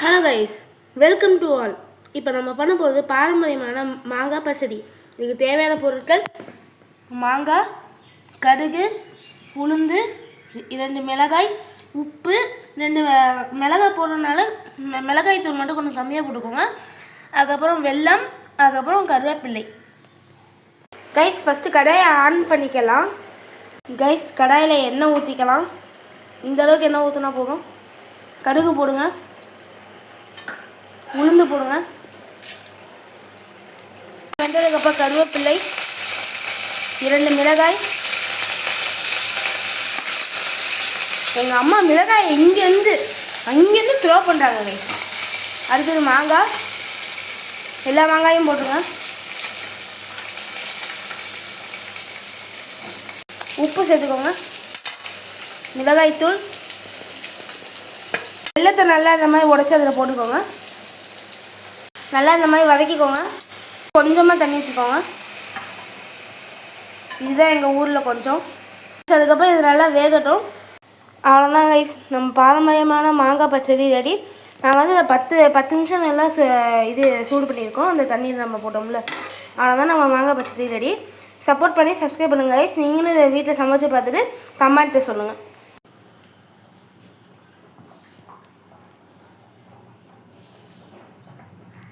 Hello guys welcome to all இப்போ நம்ம பண்ண போகிறது பாரம்பரியமான மாங்காய் பச்சடி. இதுக்கு தேவையான பொருட்கள் மாங்காய் கடுகு உளுந்து இரண்டு மிளகாய் உப்பு ரெண்டு மிளகாய் போடுறதுனால மெ- மிளகாய் தூள் மட்டும் கொஞ்சம் கம்மியாக போட்டுக்கோங்க. அதுக்கப்புறம் வெல்லம் அதுக்கப்புறம் கருவேப்பிள்ளை. கைஸ் ஃபஸ்ட்டு கடாயை ஆன் பண்ணிக்கலாம். கைஸ் கடாயில் எண்ணெய் ஊற்றிக்கலாம் இந்த அளவுக்கு எண்ணெய் ஊற்றினா போதும். கடுகு போடுங்க. உளுந்து போடுங்க. வெந்ததுக்கப்புறம் கருவேப்பிள்ளை இரண்டு மிளகாய். எங்கள் அம்மா மிளகாய் இங்கேருந்து அங்கேருந்து த்ரோ பண்ணுறாங்க அடுத்தது மாங்காய். எல்லா மாங்காயும் போட்டுருங்க. உப்பு சேர்த்துக்கோங்க. மிளகாய்த்தூள். வெள்ளத்தை நல்லா இந்த மாதிரி உடச்சி அதில் போட்டுக்கோங்க. நல்லா இந்த மாதிரி வதக்கிக்கோங்க. கொஞ்சமாக தண்ணி ஊற்றிக்கோங்க இதுதான் எங்கள் ஊரில் கொஞ்சம். அதுக்கப்புறம் இது நல்லா வேகட்டும். அவ்வளோதான் கைஸ் நம்ம பாரம்பரியமான மாங்காய் பச்சடி ரெடி நாங்கள் வந்து பத்து பத்து நிமிஷம் நல்லா சு இது சூடு பண்ணியிருக்கோம். அந்த தண்ணியில் நம்ம போட்டோம்ல. அவ்வளோதான் நம்ம மாங்காய் பச்சடி ரெடி சப்போர்ட் பண்ணி சப்ஸ்கிரைப் பண்ணுங்கள் கைஸ் நீங்களும் இதை வீட்டில் சமைச்சு பார்த்துட்டு கமெண்ட்டு சொல்லுங்கள்